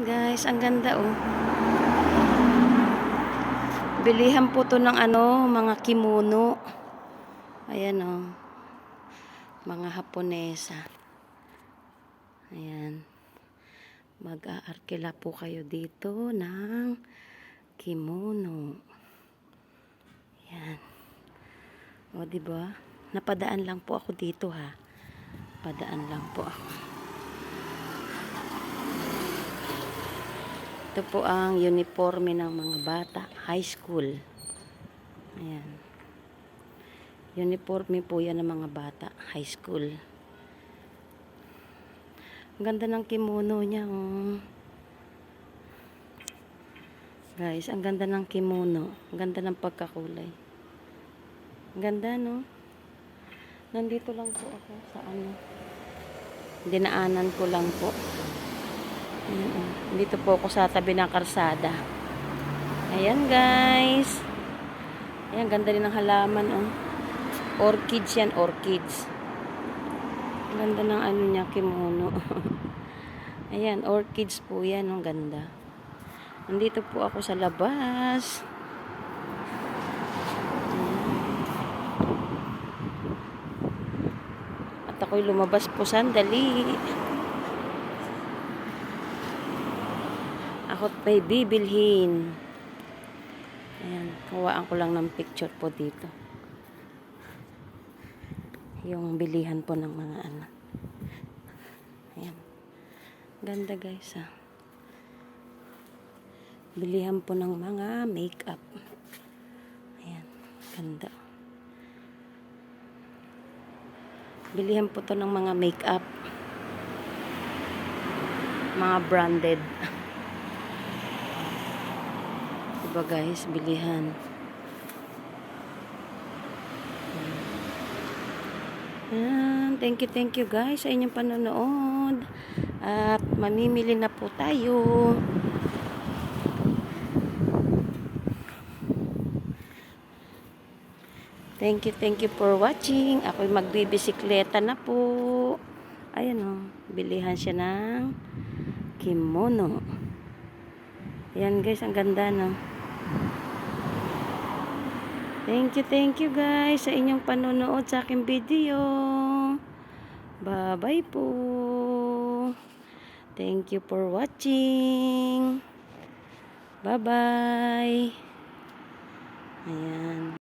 Guys, ang ganda oh. Bilihan po to ng ano, mga kimono. Ayan oh. Mga Haponesa. Ayan. Mag-aarkila po kayo dito ng kimono. Ayan. O, di ba? Napadaan lang po ako dito ha. Padaan lang po ako. Ito po ang uniforme ng mga bata, high school. Ayan. Uniforme po yan ng mga bata, high school. Ang ganda ng kimono niya, oh. Guys, ang ganda ng kimono. Ang ganda ng pagkakulay. Ang ganda, no? Nandito lang po ako sa ano. Dinaanan ko lang po. Mm, Dito po ako sa tabi ng karsada. Ayan, guys. Ayan, ganda rin ng halaman, oh. Orchids yan, orchids. Ganda ng ano niya, kimono. Ayan, orchids po yan, ang ganda. Nandito po ako sa labas. At ako'y lumabas po sandali. Ako't may bibilhin. Ayan, kawaan ko lang ng picture po dito. Yung bilihan po ng mga anak. Ayan. Ganda guys ah. Bilihan po ng mga makeup. Ayan. Ganda. Bilihan po to ng mga makeup. Mga branded. Diba guys, bilihan. Ayan. Thank you, thank you guys sa inyong panonood. At mamimili na po tayo. Thank you, thank you for watching. Ako'y magbibisikleta na po. Ayan o, bilihan siya ng kimono. Ayan guys, ang ganda no. Thank you, thank you guys sa inyong panonood sa aking video. Bye-bye po. Thank you for watching. Bye-bye. Ayan.